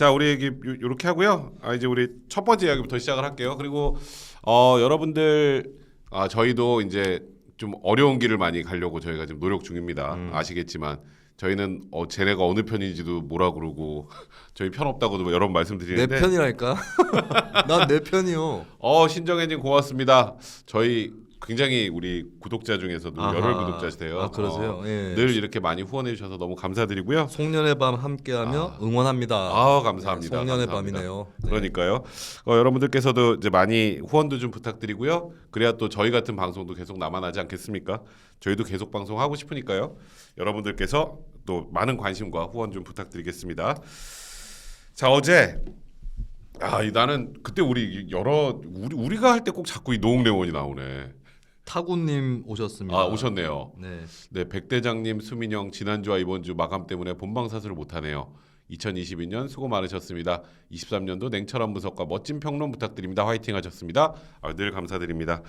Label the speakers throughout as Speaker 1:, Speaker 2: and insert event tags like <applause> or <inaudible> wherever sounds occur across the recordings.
Speaker 1: 자, 우리 얘기 요- 요렇게 하고요. 아, 이제 우리 첫 번째 이야기부터 시작을 할게요. 그리고 어, 여러분들 아, 저희도 이제 좀 어려운 길을 많이 가려고 저희가 지금 노력 중입니다.
Speaker 2: 음.
Speaker 1: 아시겠지만 저희는 어, 쟤네가 어느 편인지도 뭐라 그러고 <laughs> 저희 편 없다고도 뭐 여러
Speaker 2: 번내
Speaker 1: 말씀드리는데
Speaker 2: 편이라니까. <laughs> 난 내 편이요.
Speaker 1: 어 신정혜님 고맙습니다. 저희 굉장히 우리 구독자 중에서도
Speaker 2: 아하.
Speaker 1: 열혈 구독자시대요.
Speaker 2: 아 그러세요?
Speaker 1: 어,
Speaker 2: 예.
Speaker 1: 늘 이렇게 많이 후원해 주셔서 너무 감사드리고요.
Speaker 2: 송년의 밤 함께하며 응원합니다.
Speaker 1: 아 감사합니다.
Speaker 2: 네, 송년의
Speaker 1: 감사합니다.
Speaker 2: 밤이네요. 네.
Speaker 1: 그러니까요. 어, 여러분들께서도 이제 많이 후원도 좀 부탁드리고요. 그래야 또 저희 같은 방송도 계속 남아나지 않겠습니까? 저희도 계속 방송하고 싶으니까요. 여러분들께서 또 많은 관심과 후원 좀 부탁드리겠습니다. 자 어제 아 이- 나는 그때 우리 여러 우리 우리가 할 때 꼭 자꾸 이 노웅래원이 나오네.
Speaker 2: 타구님 오셨습니다.
Speaker 1: 아 오셨네요.
Speaker 2: 네.
Speaker 1: 네, 백대장님, 수민영 지난주와 이번 주 마감 때문에 본방 사수를 못하네요. 2022년 수고 많으셨습니다. 23년도 냉철한 분석과 멋진 평론 부탁드립니다. 화이팅 하셨습니다. 아, 늘 감사드립니다.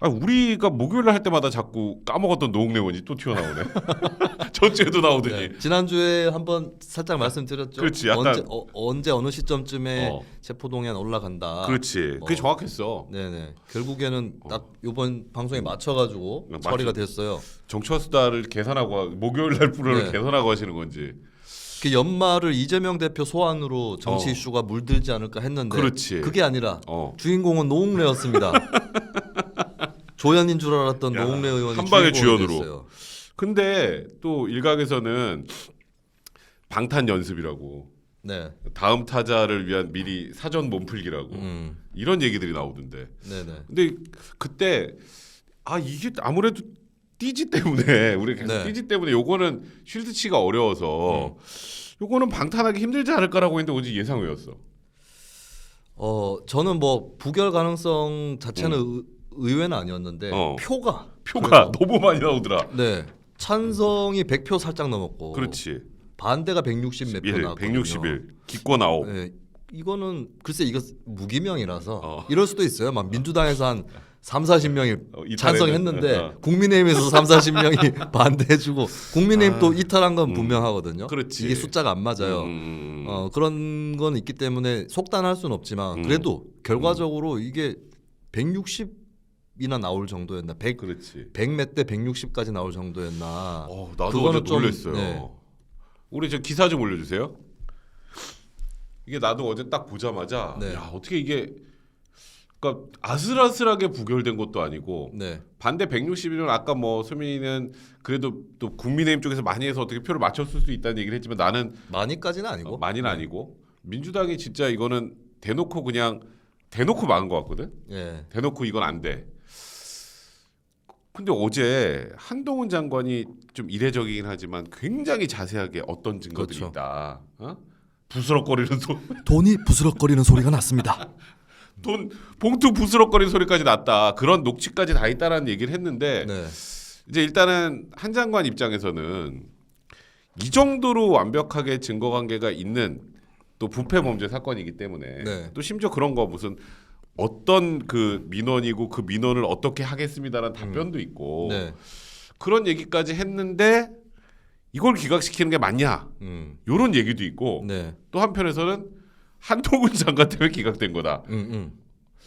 Speaker 1: 아, 우리가 목요일 날 할 때마다 자꾸 까먹었던 노웅래 원이 또 튀어나오네. <laughs> 전주에도 나오더니.
Speaker 2: 네. 지난주에 한번 살짝 말씀드렸죠.
Speaker 1: 그렇지, 약간-
Speaker 2: 언제 어, 어느 시점쯤에
Speaker 1: 어.
Speaker 2: 체포동의안 올라간다.
Speaker 1: 그렇지. 그게
Speaker 2: 어.
Speaker 1: 정확했어.
Speaker 2: 네네. 결국에는 딱 이번 방송에 맞춰가지고
Speaker 1: 어. 맞춰-
Speaker 2: 처리가 됐어요.
Speaker 1: 정치와 수다를 계산하고 목요일 날 프로를
Speaker 2: 네.
Speaker 1: 계산하고 하시는 건지.
Speaker 2: 그 연말을 이재명 대표 소환으로 정치
Speaker 1: 어.
Speaker 2: 이슈가 물들지 않을까 했는데
Speaker 1: 그렇지.
Speaker 2: 게 아니라
Speaker 1: 어.
Speaker 2: 주인공은 노웅래였습니다. <laughs> 조연인 줄 알았던
Speaker 1: 야,
Speaker 2: 노웅래 의원이
Speaker 1: 한
Speaker 2: 주인공이
Speaker 1: 주연으로.
Speaker 2: 됐어요.
Speaker 1: 근데 또 일각에서는 방탄 연습이라고
Speaker 2: 네.
Speaker 1: 다음 타자를 위한 미리 사전 몸풀기라고
Speaker 2: 음.
Speaker 1: 이런 얘기들이 나오던데.
Speaker 2: 네네.
Speaker 1: 근데 그때 아 이게 아무래도 띠지 때문에 <laughs> 우리 계속
Speaker 2: 네.
Speaker 1: 띠지 때문에 요거는 쉴드 치가 어려워서 요거는 방탄하기 힘들지 않을까라고 했는데 어제 예상 외였어.
Speaker 2: 어 저는 뭐 부결 가능성 자체는 의, 의외는 아니었는데
Speaker 1: 음. 어.
Speaker 2: 표가
Speaker 1: 표가 <laughs> 너무 많이 나오더라.
Speaker 2: 네 찬성이 100표 살짝 넘었고
Speaker 1: 그렇지.
Speaker 2: 반대가 160 몇표
Speaker 1: 1,
Speaker 2: 나왔거든요.
Speaker 1: 161 기권 아홉.
Speaker 2: 네, 이거는 글쎄 이거 무기명이라서
Speaker 1: 어.
Speaker 2: 이럴 수도 있어요. 막 민주당에서 한 3, 40명이
Speaker 1: 어,
Speaker 2: 찬성했는데
Speaker 1: 어.
Speaker 2: 국민의힘에서 3, 40명이 <laughs> <laughs> 반대해 주고 국민의힘 또 이탈한 건
Speaker 1: 음.
Speaker 2: 분명하거든요.
Speaker 1: 그렇지.
Speaker 2: 이게 숫자가 안 맞아요.
Speaker 1: 음,
Speaker 2: 어, 그런 건 있기 때문에 속단할 수는 없지만
Speaker 1: 음.
Speaker 2: 그래도 결과적으로 이게 160 이나 나올 정도였나 100,
Speaker 1: 그렇지.
Speaker 2: 100몇대 160까지 나올 정도였나
Speaker 1: 어, 나도 어제
Speaker 2: 좀,
Speaker 1: 놀랐어요.
Speaker 2: 네.
Speaker 1: 우리 저 기사 좀 올려주세요. 이게 나도 어제 딱 보자마자
Speaker 2: 네.
Speaker 1: 야 어떻게 이게 그러니까 아슬아슬하게 부결된 것도 아니고
Speaker 2: 네.
Speaker 1: 반대 161은 아까 뭐 수민이는 그래도 또 국민의힘 쪽에서 많이 해서 어떻게 표를 맞췄을 수 있다는 얘기를 했지만 나는
Speaker 2: 많이까지는 아니고
Speaker 1: 어, 많이는
Speaker 2: 네.
Speaker 1: 아니고 민주당이 진짜 이거는 대놓고 그냥 대놓고 막은 것 같거든.
Speaker 2: 예.
Speaker 1: 대놓고 이건 안 돼. 근데 어제 한동훈 장관이 좀 이례적이긴 하지만 굉장히 자세하게 어떤 증거들이
Speaker 2: 그렇죠.
Speaker 1: 있다. 어? 부스럭거리는 소, <laughs>
Speaker 2: 돈이 부스럭거리는 소리가 났습니다.
Speaker 1: 돈 봉투 부스럭거리는 소리까지 났다. 그런 녹취까지 다 있다라는 얘기를 했는데
Speaker 2: 네.
Speaker 1: 이제 일단은 한 장관 입장에서는 이 정도로 완벽하게 증거 관계가 있는 또 부패 범죄 사건이기 때문에
Speaker 2: 네.
Speaker 1: 또 심지어 그런 거 무슨 어떤 그 민원이고 그 민원을 어떻게 하겠습니다라는 답변도 있고
Speaker 2: 네.
Speaker 1: 그런 얘기까지 했는데 이걸 기각시키는 게 맞냐
Speaker 2: 음.
Speaker 1: 이런 얘기도 있고
Speaker 2: 네.
Speaker 1: 또 한편에서는 한동훈 장관 때문에 기각된 거다.
Speaker 2: 음, 음.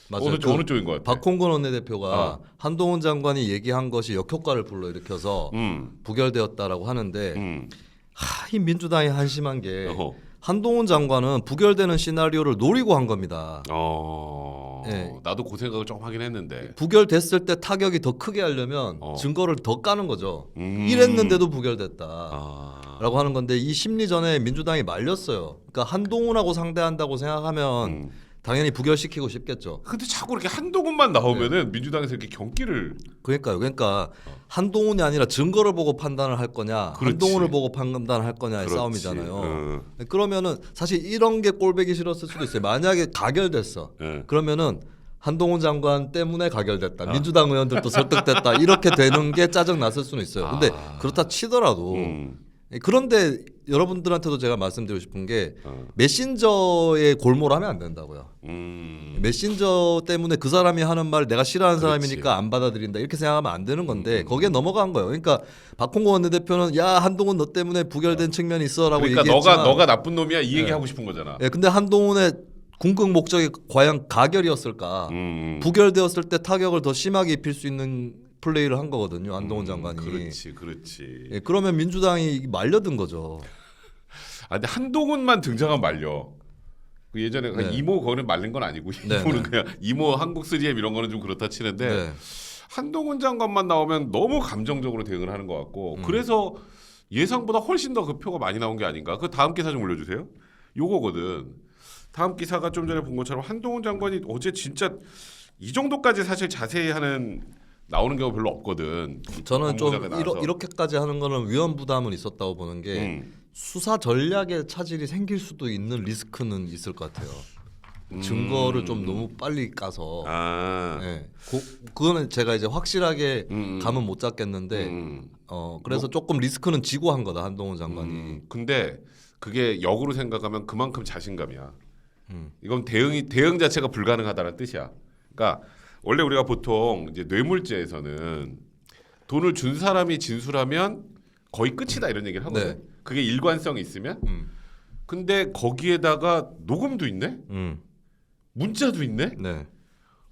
Speaker 2: 맞아요.
Speaker 1: 어느,
Speaker 2: 그
Speaker 1: 어느 쪽인 것 같아?
Speaker 2: 박홍근 원내대표가
Speaker 1: 아.
Speaker 2: 한동훈 장관이 얘기한 것이 역효과를 불러일으켜서
Speaker 1: 음,
Speaker 2: 부결되었다라고 하는데
Speaker 1: 음,
Speaker 2: 하, 이 민주당이 한심한 게
Speaker 1: 어허.
Speaker 2: 한동훈 장관은 부결되는 시나리오를 노리고 한 겁니다.
Speaker 1: 어,
Speaker 2: 네.
Speaker 1: 나도 그 생각을 좀 하긴 했는데.
Speaker 2: 부결됐을 때 타격이 더 크게 하려면
Speaker 1: 어.
Speaker 2: 증거를 더 까는 거죠.
Speaker 1: 음.
Speaker 2: 이랬는데도 부결됐다.
Speaker 1: 아,
Speaker 2: 라고 하는 건데 이 심리 전에 민주당이 말렸어요. 그러니까 한동훈하고 상대한다고 생각하면
Speaker 1: 음.
Speaker 2: 당연히 부결시키고 싶겠죠.
Speaker 1: 근데 자꾸 이렇게 한동훈만 나오면은 민주당에서 이렇게 경기를
Speaker 2: 그러니까요. 그러니까 한동훈이 아니라 증거를 보고 판단을 할 거냐,
Speaker 1: 어. 그렇지.
Speaker 2: 한동훈을 보고 판단을 할 거냐의
Speaker 1: 그렇지.
Speaker 2: 싸움이잖아요.
Speaker 1: 어,
Speaker 2: 그러면은 사실 이런 게 꼴배기 싫었을 수도 있어요. 만약에 가결됐어.
Speaker 1: 예.
Speaker 2: 그러면은 한동훈 장관 때문에
Speaker 1: 아.
Speaker 2: 가결됐다. 민주당 의원들도 설득됐다. 이렇게 되는 게 짜증 났을 수는 있어요. 근데
Speaker 1: 아.
Speaker 2: 그렇다 치더라도
Speaker 1: 음.
Speaker 2: 그런데 여러분들한테도 제가 말씀드리고 싶은 게
Speaker 1: 어.
Speaker 2: 메신저에 골몰 하면 안 된다고요.
Speaker 1: 음.
Speaker 2: 메신저 때문에 그 사람이 하는 말 내가 싫어하는
Speaker 1: 그렇지.
Speaker 2: 사람이니까 안 받아들인다 이렇게 생각하면 안 되는 건데
Speaker 1: 음.
Speaker 2: 거기에 넘어간 거예요. 그러니까 박홍구 원내대표는 야 한동훈 너 때문에 부결된 측면이 있어라고
Speaker 1: 그러니까
Speaker 2: 얘기했지만
Speaker 1: 너가 너가 나쁜 놈이야 이 얘기
Speaker 2: 네.
Speaker 1: 하고 싶은 거잖아.
Speaker 2: 예, 근데 한동훈의 궁극 목적이 과연 가결이었을까?
Speaker 1: 음.
Speaker 2: 부결되었을 때 타격을 더 심하게 입힐 수 있는 플레이를 한 거거든요. 장관이.
Speaker 1: 음, 그렇지, 그렇지.
Speaker 2: 예, 그러면 민주당이 말려든 거죠. <laughs>
Speaker 1: 아 근데 한동훈만 등장하면 말려. 그 예전에 그
Speaker 2: 네.
Speaker 1: 이모 거는 말린 건 아니고
Speaker 2: 네,
Speaker 1: 이모는
Speaker 2: 네.
Speaker 1: 그냥 이모 한국 3M 이런 거는 좀 그렇다 치는데
Speaker 2: 네.
Speaker 1: 한동훈 장관만 나오면 너무 감정적으로 대응을 하는 것 같고
Speaker 2: 음.
Speaker 1: 그래서 예상보다 훨씬 더 그 표가 많이 나온 게 아닌가. 그 다음 기사 좀 올려주세요. 요거거든. 다음 기사가 좀 전에 본 것처럼 한동훈 장관이 어제 진짜 이 정도까지 사실 자세히 하는 나오는 경우 별로 없거든.
Speaker 2: 저는 좀 이러. 이렇게까지 하는 거는 위험 부담은 있었다고 보는 게
Speaker 1: 음.
Speaker 2: 수사 전략에 차질이 생길 수도 있는 리스크는 있을 것 같아요. 증거를 좀 너무 빨리 까서.
Speaker 1: 음. 아.
Speaker 2: 예. 고, 그거는 제가 이제 확실하게
Speaker 1: 음.
Speaker 2: 감은 못 잡겠는데
Speaker 1: 음.
Speaker 2: 어 그래서 조금 리스크는 지고 한 거다 한동훈 장관이.
Speaker 1: 음, 근데 그게 역으로 생각하면 그만큼 자신감이야.
Speaker 2: 음.
Speaker 1: 이건 대응이 대응 자체가 불가능하다는 뜻이야. 그러니까 원래 우리가 보통 이제 뇌물죄에서는 돈을 준 사람이 진술하면 거의 끝이다 이런 얘기를 하거든.
Speaker 2: 네.
Speaker 1: 그게 일관성이 있으면.
Speaker 2: 음.
Speaker 1: 근데 거기에다가 녹음도 있네,
Speaker 2: 음.
Speaker 1: 문자도 있네,
Speaker 2: 네.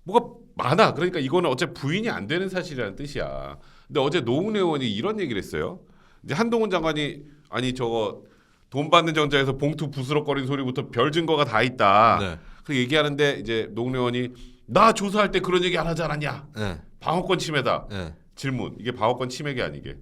Speaker 1: 뭐가 많아. 그러니까 이거는 어째 부인이 안 되는 사실이라는 뜻이야. 근데 어제 노웅래 의원이 이런 얘기를 했어요. 이제 한동훈 장관이 아니 저거 돈 받는 정자에서 봉투 부스럭거리는 소리부터 별 증거가 다 있다.
Speaker 2: 네.
Speaker 1: 그 얘기하는데 이제 노웅래 의원이 나 조사할 때 그런 얘기 안 하지 않았냐?
Speaker 2: 네.
Speaker 1: 방어권 침해다.
Speaker 2: 네.
Speaker 1: 질문. 이게 방어권 침해가 아니게.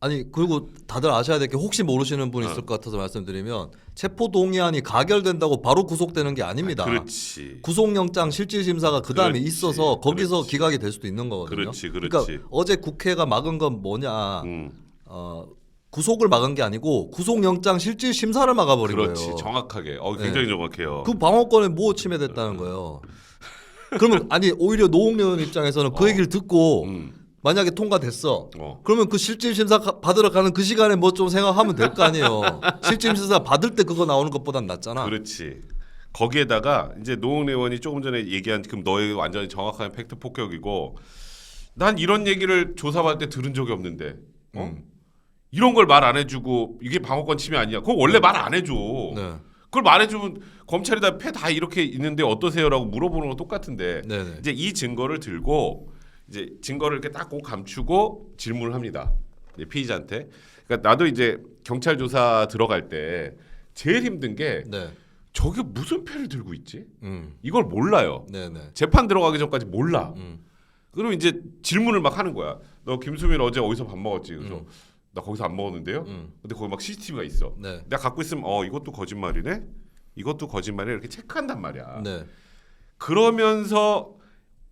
Speaker 2: 아니 그리고 다들 아셔야 될 게 혹시 모르시는
Speaker 1: 어.
Speaker 2: 분 있을 것 같아서 말씀드리면 체포 동의안이 가결된다고 바로 구속되는 게 아닙니다.
Speaker 1: 그렇지.
Speaker 2: 구속영장 실질 심사가 그 다음에
Speaker 1: 그렇지,
Speaker 2: 있어서 거기서
Speaker 1: 그렇지.
Speaker 2: 기각이 될 수도 있는 거거든요.
Speaker 1: 그렇지, 그렇지.
Speaker 2: 까 어제 국회가 막은 건 뭐냐?
Speaker 1: 음,
Speaker 2: 어, 구속을 막은 게 아니고 구속영장 실질 심사를 막아버린
Speaker 1: 그렇지.
Speaker 2: 거예요.
Speaker 1: 정확하게. 어, 굉장히 정확해요.
Speaker 2: 그 방어권에 뭐 침해됐다는 거예요. 그러면 아니 오히려 의원 입장에서는 그
Speaker 1: 어.
Speaker 2: 얘기를 듣고
Speaker 1: 음,
Speaker 2: 만약에 통과됐어.
Speaker 1: 어.
Speaker 2: 그러면 그 실질 심사 가- 받으러 가는 그 시간에 뭐 좀 생각하면 될 거 아니에요. <laughs> 실질 심사 받을 때 그거 나오는 것보단 낫잖아.
Speaker 1: 그렇지. 거기에다가 이제 노웅래 의원이 조금 전에 얘기한 그럼 너의 완전히 정확한 팩트 폭격이고 난 이런 얘기를 조사받을 때 들은 적이 없는데 어?
Speaker 2: 음.
Speaker 1: 이런 걸 말 안 해주고 이게 방어권 침해 아니야? 그거 원래 말 안 해줘.
Speaker 2: 네.
Speaker 1: 그걸 말해주면 검찰이다 패다 이렇게 있는데 어떠세요라고 물어보는 건 똑같은데
Speaker 2: 네, 네.
Speaker 1: 이제 이 증거를 들고 이제 증거를 이렇게 딱 꼭 감추고 질문을 합니다. 이제 피의자한테. 그러니까 나도 이제 경찰 조사 들어갈 때 제일 힘든 게
Speaker 2: 네.
Speaker 1: 저게 무슨 패를 들고 있지?
Speaker 2: 음.
Speaker 1: 이걸 몰라요.
Speaker 2: 네, 네.
Speaker 1: 재판 들어가기 전까지 몰라.
Speaker 2: 음.
Speaker 1: 그럼 이제 질문을 막 하는 거야. 너 김수민 어제 어디서 밥 먹었지? 그래서
Speaker 2: 음.
Speaker 1: 나 거기서 안 먹었는데요.
Speaker 2: 음.
Speaker 1: 근데 거기 막 CCTV가 있어.
Speaker 2: 네.
Speaker 1: 내가 갖고 있으면 어 이것도 거짓말이네. 이것도 거짓말이네 이렇게 체크한단 말이야.
Speaker 2: 네.
Speaker 1: 그러면서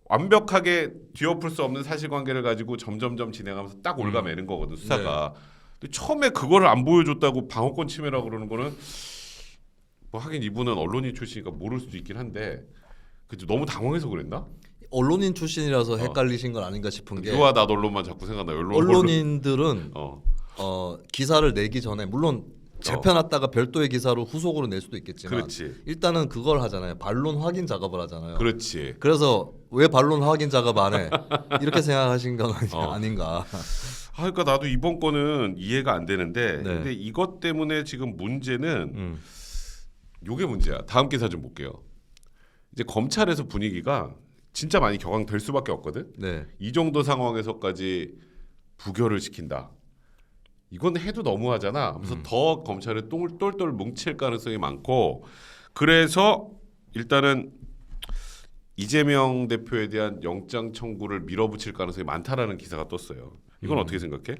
Speaker 1: 완벽하게 뒤엎을 수 없는 사실관계를 가지고 점점점 진행하면서 딱 올가매는 거거든 수사가. 근데 처음에 그거를 안 보여줬다고 방어권 침해라고 그러는 거는 뭐 하긴 이분은 언론인 출신이니까 모를 수도 있긴 한데 그치 너무 당황해서 그랬나?
Speaker 2: 언론인 출신이라서 헷갈리신 건 아닌가 싶은 게
Speaker 1: 유아 나돌로만 자꾸 생각나. 언론
Speaker 2: 언론인들은
Speaker 1: 언론. 어
Speaker 2: 어, 기사를 내기 전에 물론 재편했다가 별도의 기사로 후속으로 낼 수도 있겠지만
Speaker 1: 그렇지
Speaker 2: 일단은 그걸 하잖아요. 반론 확인 작업을 하잖아요.
Speaker 1: 그렇지.
Speaker 2: 그래서 왜 반론 확인 작업 안 해? <laughs> 이렇게 생각하신 건 아니,
Speaker 1: 어.
Speaker 2: 아닌가.
Speaker 1: 아 그러니까 나도 이번 거는 이해가 안 되는데
Speaker 2: 네.
Speaker 1: 근데 이것 때문에 지금 문제는
Speaker 2: 음.
Speaker 1: 요게 문제야. 다음 기사 좀 볼게요. 이제 검찰에서 분위기가 진짜 많이 격앙될 수밖에 없거든.
Speaker 2: 네.
Speaker 1: 이 정도 상황에서까지 부결을 시킨다. 이건 해도 너무하잖아. 그래서
Speaker 2: 음.
Speaker 1: 더 검찰에 똥을 똘똘 뭉칠 가능성이 많고 그래서 일단은 이재명 대표에 대한 영장 청구를 밀어붙일 가능성이 많다라는 기사가 떴어요. 이건
Speaker 2: 음.
Speaker 1: 어떻게 생각해?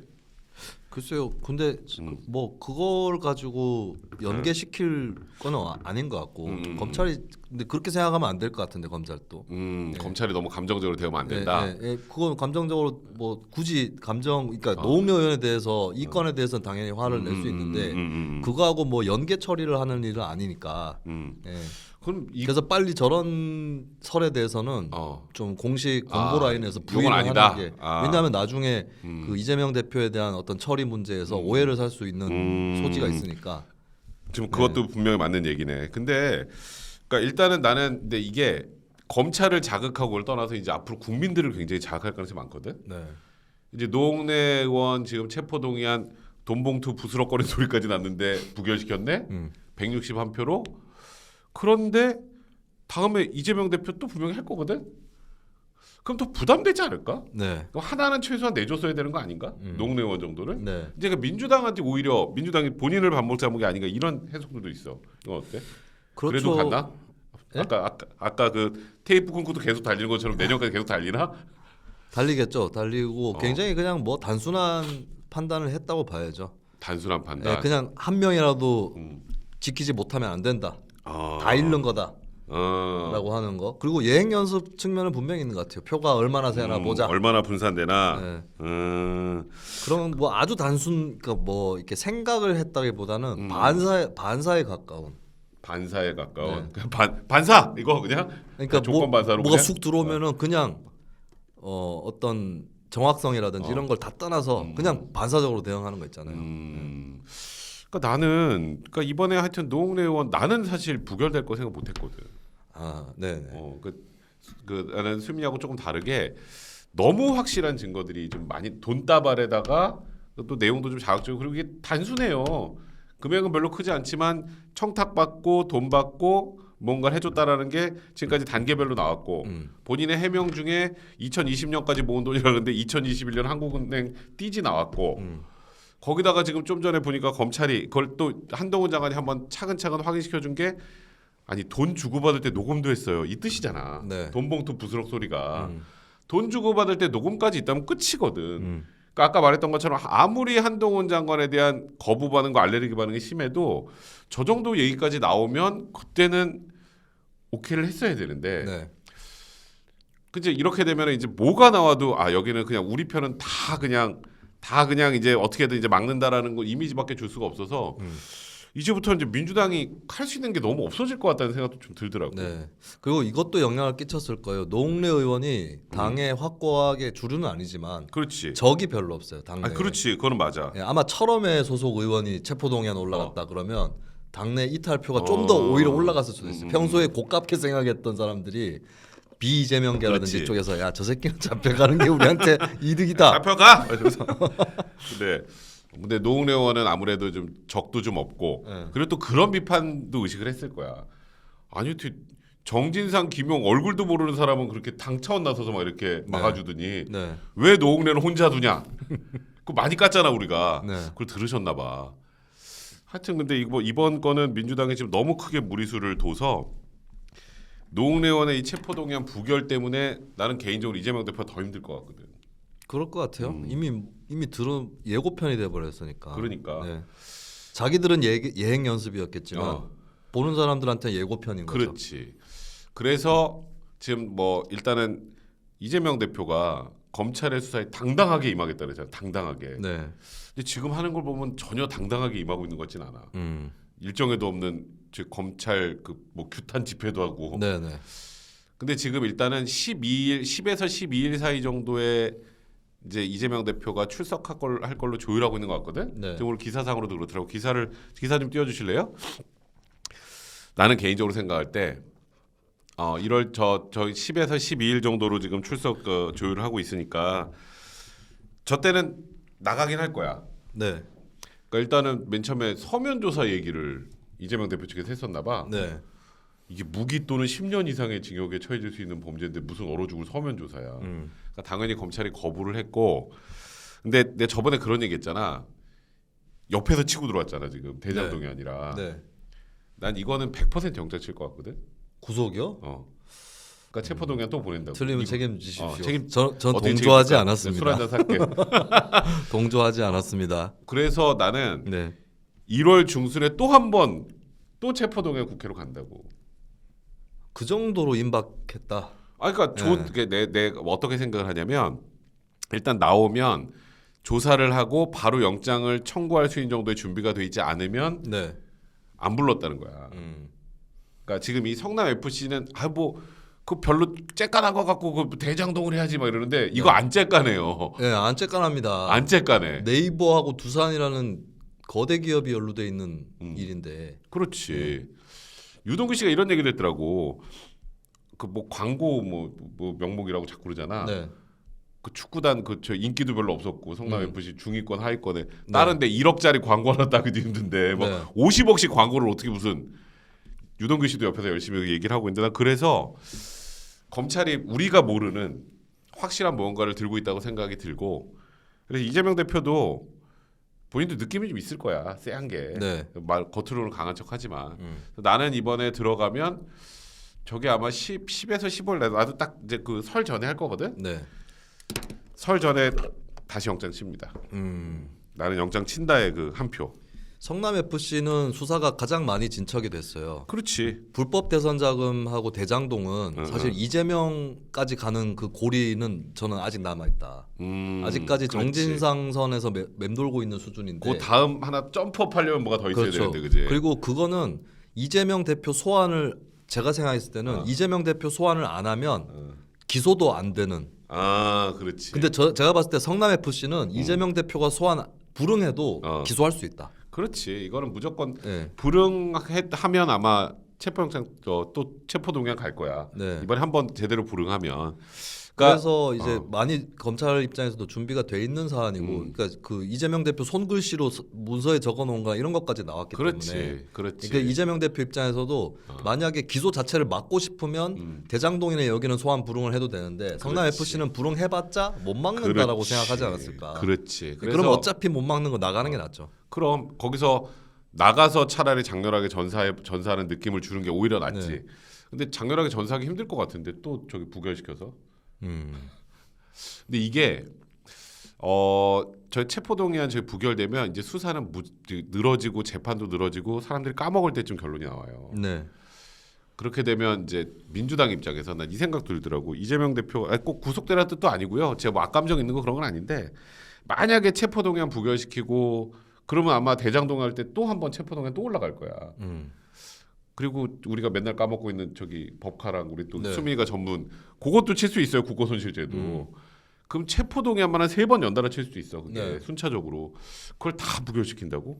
Speaker 2: 글쎄요. 근데
Speaker 1: 음.
Speaker 2: 뭐 그걸 가지고 연계시킬 거는 아- 아닌 것 같고
Speaker 1: 음.
Speaker 2: 검찰이 근데 그렇게 생각하면 안 될 것 같은데 검찰도.
Speaker 1: 음,
Speaker 2: 네.
Speaker 1: 검찰이 너무 감정적으로 대우면 안 된다.
Speaker 2: 예, 예, 예, 그건 감정적으로 뭐 굳이 감정 그러니까
Speaker 1: 어.
Speaker 2: 노웅래 의원에 대해서 이 건에 대해서는 당연히 화를 낼 수 있는데
Speaker 1: 음, 음, 음,
Speaker 2: 그거하고 뭐 연계 처리를 하는 일은 아니니까.
Speaker 1: 음.
Speaker 2: 예.
Speaker 1: 그럼 이
Speaker 2: 그래서 빨리 저런 설에 대해서는
Speaker 1: 어.
Speaker 2: 좀 공식
Speaker 1: 아,
Speaker 2: 공보 라인에서
Speaker 1: 이건
Speaker 2: 부인을. 하는 게
Speaker 1: 아.
Speaker 2: 왜냐하면 나중에
Speaker 1: 음.
Speaker 2: 그 이재명 대표에 대한 어떤 처리 문제에서 오해를 살 수 있는
Speaker 1: 음.
Speaker 2: 소지가 있으니까.
Speaker 1: 지금 그것도 분명히 맞는 얘기네. 근데 그러니까 일단은 나는 근데 이게 검찰을 자극하고를 떠나서 이제 앞으로 국민들을 굉장히 자극할 가능성이 많거든.
Speaker 2: 네.
Speaker 1: 이제 노웅래 의원 지금 체포 동의안 돈봉투 부스럭거리는 소리까지 났는데 부결시켰네.
Speaker 2: 음.
Speaker 1: 161표로. 그런데 다음에 이재명 대표 또 분명히 할 거거든. 그럼 더 부담되지 않을까?
Speaker 2: 네.
Speaker 1: 그럼 하나는 최소한 내줬어야 되는 거 아닌가?
Speaker 2: 음.
Speaker 1: 의원 정도는.
Speaker 2: 네.
Speaker 1: 이제 그 민주당한테 오히려 민주당이 본인을 반목 잡은 게 아닌가 이런 해석들도 있어. 이건 어때? 그래도
Speaker 2: 그렇죠.
Speaker 1: 갔나?
Speaker 2: 예?
Speaker 1: 아까 아까 아까 그 테이프 끊고도 계속 달리는 것처럼 내년까지 계속 달리나?
Speaker 2: 달리겠죠. 달리고
Speaker 1: 어.
Speaker 2: 굉장히 그냥 뭐 단순한 판단을 했다고 봐야죠.
Speaker 1: 단순한 판단.
Speaker 2: 예, 그냥 한 명이라도
Speaker 1: 음.
Speaker 2: 지키지 못하면 안 된다.
Speaker 1: 아.
Speaker 2: 다 잃는 거다라고
Speaker 1: 어.
Speaker 2: 하는 거. 그리고 예행 연습 측면은 분명히 있는 것 같아요. 표가 얼마나 세나
Speaker 1: 음,
Speaker 2: 보자.
Speaker 1: 얼마나 분산되나.
Speaker 2: 네.
Speaker 1: 음.
Speaker 2: 그런 뭐 아주 단순 그러니까 뭐 이렇게 생각을 했다기보다는
Speaker 1: 음.
Speaker 2: 반사 반사에 가까운.
Speaker 1: 반사에 가까운 반 반사 이거 그냥
Speaker 2: 네. 그러니까
Speaker 1: 조건
Speaker 2: 뭐,
Speaker 1: 반사로
Speaker 2: 뭐가
Speaker 1: 그냥?
Speaker 2: 쑥 들어오면은 그냥 어 어떤 정확성이라든지
Speaker 1: 어.
Speaker 2: 이런 걸 다 떠나서
Speaker 1: 음.
Speaker 2: 그냥 반사적으로 대응하는 거 있잖아요.
Speaker 1: 음. 그러니까 나는 그러니까 이번에 하여튼 노웅래 의원 나는 사실 부결될 거 생각 못했거든.
Speaker 2: 아, 네, 네.
Speaker 1: 어, 그, 그 나는 수민이하고 조금 다르게 너무 확실한 증거들이 좀 많이 돈다발에다가 또 내용도 좀 자극적이고 그리고 이게 단순해요. 금액은 별로 크지 않지만 청탁받고 돈 받고 뭔가를 해줬다라는 게 지금까지 단계별로 나왔고
Speaker 2: 음.
Speaker 1: 본인의 해명 중에 2020년까지 모은 돈이라는데 2021년 한국은행 띠지 나왔고
Speaker 2: 음.
Speaker 1: 거기다가 지금 좀 전에 보니까 검찰이 그걸 또 한동훈 장관이 한번 차근차근 확인시켜 준 게 아니 돈 주고받을 때 녹음도 했어요 이 뜻이잖아
Speaker 2: 네.
Speaker 1: 돈 봉투 부스럭 소리가
Speaker 2: 음.
Speaker 1: 돈 주고받을 때 녹음까지 있다면 끝이거든
Speaker 2: 음.
Speaker 1: 그러니까 아까 말했던 것처럼 아무리 한동훈 장관에 대한 거부 반응과 알레르기 반응이 심해도 저 정도 얘기까지 나오면 그때는 오케이를 했어야 되는데
Speaker 2: 네.
Speaker 1: 그치 이렇게 되면 이제 뭐가 나와도 아 여기는 그냥 우리 편은 다 그냥 다 그냥 이제 어떻게든 이제 막는다라는 거 이미지밖에 줄 수가 없어서
Speaker 2: 음.
Speaker 1: 이제부터 이제 민주당이 할 수 있는 게 너무 없어질 것 같다는 생각도 좀 들더라고.
Speaker 2: 네. 그리고 이것도 영향을 끼쳤을 거예요. 노웅래 의원이 당에 확고하게 주류는 아니지만
Speaker 1: 그렇지.
Speaker 2: 적이 별로 없어요. 당내.
Speaker 1: 아 그렇지. 그거는 맞아.
Speaker 2: 예, 아마 철험의 소속 의원이 체포동의안 올라갔다 그러면 당내 이탈표가 좀더
Speaker 1: 어.
Speaker 2: 오히려 올라갔을 수도 있어요.
Speaker 1: 음.
Speaker 2: 평소에 고깝게 생각했던 사람들이 비이재명계라든지
Speaker 1: 그렇지.
Speaker 2: 이쪽에서 야 저 새끼는 잡혀가는 게 우리한테 <laughs> 이득이다.
Speaker 1: 잡혀가. <laughs> 이러면서. 근데 근데 노웅래 의원은 아무래도 좀 적도 좀 없고
Speaker 2: 네.
Speaker 1: 그리고 또 그런 비판도 의식을 했을 거야. 아니 어떻게 정진상 김용 얼굴도 모르는 사람은 그렇게 당 차원 나서서 막 이렇게 막아주더니
Speaker 2: 네.
Speaker 1: 왜 노웅래는 혼자 두냐? <laughs> 그 많이 깠잖아 우리가.
Speaker 2: 네.
Speaker 1: 그걸 들으셨나 봐. 하여튼 근데 이거 이번 거는 민주당이 지금 너무 크게 무리수를 둬서 노웅래 의원의 이 체포동의안 부결 때문에 나는 개인적으로 이재명 대표가 더 힘들 것 같거든.
Speaker 2: 그럴 것 같아요.
Speaker 1: 음.
Speaker 2: 이미 이미 들은 예고편이 돼 버렸으니까.
Speaker 1: 그러니까.
Speaker 2: 네. 자기들은 예, 예행 연습이었겠지만
Speaker 1: 어.
Speaker 2: 보는 사람들한테 예고편인 거죠.
Speaker 1: 그렇지. 그래서 지금 뭐 일단은 이재명 대표가 검찰의 수사에 당당하게 임하겠다 그러잖아. 당당하게.
Speaker 2: 네.
Speaker 1: 근데 지금 하는 걸 보면 전혀 당당하게 임하고 있는 것 같진 않아.
Speaker 2: 음.
Speaker 1: 일정에도 없는 즉 검찰 그 뭐 규탄 집회도 하고.
Speaker 2: 네, 네.
Speaker 1: 근데 지금 일단은 12일 10에서 12일 사이 정도에 이제 이재명 대표가 출석할 걸, 할 걸로 조율하고 있는 것 같거든.
Speaker 2: 네.
Speaker 1: 지금 오늘 기사상으로도 그렇더라고. 기사를 기사 좀 띄워 주실래요? 나는 개인적으로 생각할 때 어, 1월 저, 저 10에서 12일 정도로 지금 출석 그, 조율을 하고 있으니까 저 때는 나가긴 할 거야.
Speaker 2: 네.
Speaker 1: 그러니까 일단은 맨 처음에 서면 조사 얘기를 이재명 대표 측에서 했었나 봐.
Speaker 2: 네.
Speaker 1: 이게 무기 또는 10년 이상의 징역에 처해질 수 있는 범죄인데 무슨 얼어 죽을 서면 조사야.
Speaker 2: 음.
Speaker 1: 그러니까 당연히 검찰이 거부를 했고, 근데 내 저번에 그런 얘기 했잖아. 옆에서 치고 들어왔잖아 지금 대장동이 아니라.
Speaker 2: 네.
Speaker 1: 난 이거는 100% 영장 칠 것 같거든.
Speaker 2: 구속이요?
Speaker 1: 어. 그러니까 체포 동의안 또 보낸다고.
Speaker 2: 틀리면 책임지십시오.
Speaker 1: 어, 책임-
Speaker 2: 전, 전 동조하지
Speaker 1: 책임질까?
Speaker 2: 않았습니다.
Speaker 1: 술 한잔 살게. <laughs>
Speaker 2: 동조하지 않았습니다.
Speaker 1: 그래서 나는
Speaker 2: 네.
Speaker 1: 1월 중순에 또 한 번 또 체포동의안 국회로 간다고.
Speaker 2: 그 정도로 임박했다.
Speaker 1: 아, 그러니까 조,
Speaker 2: 네.
Speaker 1: 내, 내 어떻게 생각을 하냐면 일단 나오면 조사를 하고 바로 영장을 청구할 수 있는 정도의 준비가 돼 있지 않으면
Speaker 2: 네.
Speaker 1: 안 불렀다는 거야.
Speaker 2: 음.
Speaker 1: 그러니까 지금 이 성남 FC는 아뭐 그 별로 째깐한 것 같고 그 대장동을 해야지 막 이러는데 이거 안 째깐해요.
Speaker 2: 예, 안 째깐합니다.
Speaker 1: 안 째깐해.
Speaker 2: 네이버하고 두산이라는 거대 기업이 연루돼 있는
Speaker 1: 음.
Speaker 2: 일인데
Speaker 1: 그렇지. 유동규 씨가 이런 얘기를 했더라고. 그 뭐 광고 뭐, 뭐 명목이라고 자꾸 그러잖아.
Speaker 2: 네.
Speaker 1: 그 축구단 그 저 인기도 별로 없었고 성남
Speaker 2: 음.
Speaker 1: FC 중위권 하위권에 다른데 1억짜리 광고 하나 따기도 힘든데 뭐
Speaker 2: 네.
Speaker 1: 50억씩 광고를 어떻게 무슨 유동규 씨도 옆에서 열심히 얘기를 하고 있는데 난 그래서 검찰이 우리가 모르는 확실한 무언가를 들고 있다고 생각이 들고 그래서 이재명 대표도 본인도 느낌이 좀 있을 거야 쎄한 게
Speaker 2: 네.
Speaker 1: 말 겉으로는 강한 척하지만
Speaker 2: 음.
Speaker 1: 나는 이번에 들어가면 저게 아마 10, 10에서 15일 내 나도 딱 이제 그 설 전에 할 거거든
Speaker 2: 네.
Speaker 1: 설 전에 다시 영장 칩니다.
Speaker 2: 음.
Speaker 1: 나는 영장 친다의 그 한 표.
Speaker 2: 성남 FC는 수사가 가장 많이 진척이 됐어요.
Speaker 1: 그렇지.
Speaker 2: 불법 대선 자금하고 대장동은
Speaker 1: 응,
Speaker 2: 사실
Speaker 1: 응.
Speaker 2: 이재명까지 가는 그 고리는 저는 아직 남아 있다.
Speaker 1: 음,
Speaker 2: 아직까지
Speaker 1: 그렇지.
Speaker 2: 정진상 선에서 매- 맴돌고 있는 수준인데.
Speaker 1: 그 다음 하나 점프업 하려면 뭐가 더 있어야
Speaker 2: 그렇죠.
Speaker 1: 되는데 그지?
Speaker 2: 그리고 그거는 이재명 대표 소환을 제가 생각했을 때는
Speaker 1: 어.
Speaker 2: 이재명 대표 소환을 안 하면
Speaker 1: 어.
Speaker 2: 기소도 안 되는.
Speaker 1: 아 그렇지.
Speaker 2: 근데 저, 제가 봤을 때 성남 FC는 이재명 대표가 소환 불응해도
Speaker 1: 어.
Speaker 2: 기소할 수 있다.
Speaker 1: 그렇지. 이거는 무조건
Speaker 2: 네.
Speaker 1: 불응하면 아마 체포영장 또, 또 체포 동향 갈 거야.
Speaker 2: 네.
Speaker 1: 이번에 한번 제대로 불응하면. 그러니까
Speaker 2: 그래서 이제
Speaker 1: 어.
Speaker 2: 많이 검찰 입장에서도 준비가 돼 있는 사안이고,
Speaker 1: 음.
Speaker 2: 그러니까 그 이재명 대표 손글씨로 서- 문서에 적어놓은가 이런 것까지 나왔기
Speaker 1: 그렇지.
Speaker 2: 때문에.
Speaker 1: 그렇지.
Speaker 2: 그러니까 이재명 대표 입장에서도 만약에 기소 자체를 막고 싶으면
Speaker 1: 음.
Speaker 2: 대장동이나 여기는 소환 불응을 해도 되는데 성남. FC는 불응해봤자 못 막는다라고
Speaker 1: 그렇지.
Speaker 2: 생각하지 않았을까.
Speaker 1: 그렇지.
Speaker 2: 그럼 어차피 못 막는 거 나가는 게 낫죠.
Speaker 1: 그럼 거기서 나가서 차라리 장렬하게 전사해 전사하는 느낌을 주는 게 오히려 낫지.
Speaker 2: 네.
Speaker 1: 근데 장렬하게 전사하기 힘들 것 같은데 또 저기 부결시켜서.
Speaker 2: 음.
Speaker 1: 근데 이게 어 저희 체포동의안 저희 부결되면 이제 수사는 무, 늘어지고 재판도 늘어지고 사람들이 까먹을 때쯤 결론이 나와요.
Speaker 2: 네.
Speaker 1: 그렇게 되면 이제 민주당 입장에서 난 이 생각 들더라고. 이재명 대표 아니, 꼭 구속되라는 뜻도 아니고요. 제가 뭐 악감정 있는 거 그런 건 아닌데 만약에 체포동의안 부결시키고 그러면 아마 대장동 할 때 또 한 번 체포동의안 또 올라갈 거야.
Speaker 2: 음.
Speaker 1: 그리고 우리가 맨날 까먹고 있는 저기 법카랑 우리 또
Speaker 2: 네.
Speaker 1: 수미가 전문 그것도 칠 수 있어요 국고 손실죄도.
Speaker 2: 음.
Speaker 1: 그럼 체포동의안만 한세번 연달아 칠 수도 있어. 그게
Speaker 2: 네.
Speaker 1: 순차적으로 그걸 다 부결시킨다고?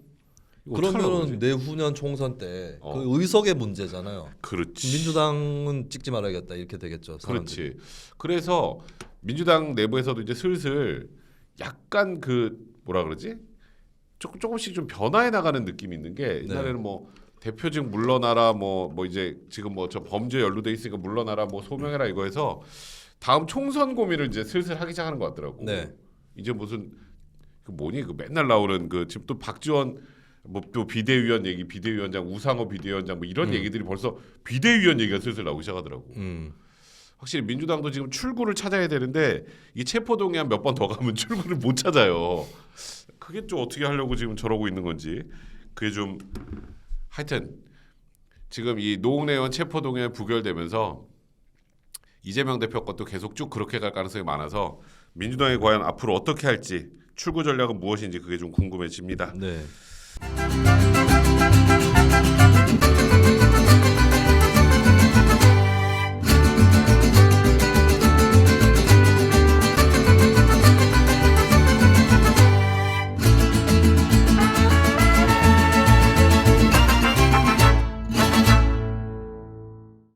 Speaker 2: 그러면? 내후년 총선 때그
Speaker 1: 어.
Speaker 2: 의석의 문제잖아요.
Speaker 1: 그렇지.
Speaker 2: 민주당은 찍지 말아야겠다 이렇게 되겠죠. 사람들이.
Speaker 1: 그렇지. 그래서 민주당 내부에서도 이제 슬슬 약간 그 뭐라 그러지? 조금 조금씩 좀 변화해 나가는 느낌이 있는 게 옛날에는 뭐 대표직 물러나라 뭐뭐 이제 지금 뭐 저 범죄 연루돼 있으니까 물러나라 뭐 소명해라 이거 해서 다음 총선 고민을 이제 슬슬 하기 시작하는 것 같더라고.
Speaker 2: 네.
Speaker 1: 이제 무슨 그 뭐니 그 맨날 나오는 그 지금 또 박지원 뭐또 비대위원 얘기, 비대위원장 우상호 비대위원장 뭐 이런
Speaker 2: 음.
Speaker 1: 얘기들이 벌써 비대위원 얘기가 슬슬 나오기 시작하더라고.
Speaker 2: 음.
Speaker 1: 확실히 민주당도 지금 출구를 찾아야 되는데 이 체포동의안 몇번 더 가면 <laughs> 출구를 못 찾아요. 그게 좀 어떻게 하려고 지금 저러고 있는 건지 그게 좀 하여튼 지금 이 노웅래원 체포동의안 부결되면서 이재명 대표 것도 계속 쭉 그렇게 갈 가능성이 많아서 민주당이 과연 앞으로 어떻게 할지 출구 전략은 무엇인지 그게 좀 궁금해집니다.
Speaker 2: 네.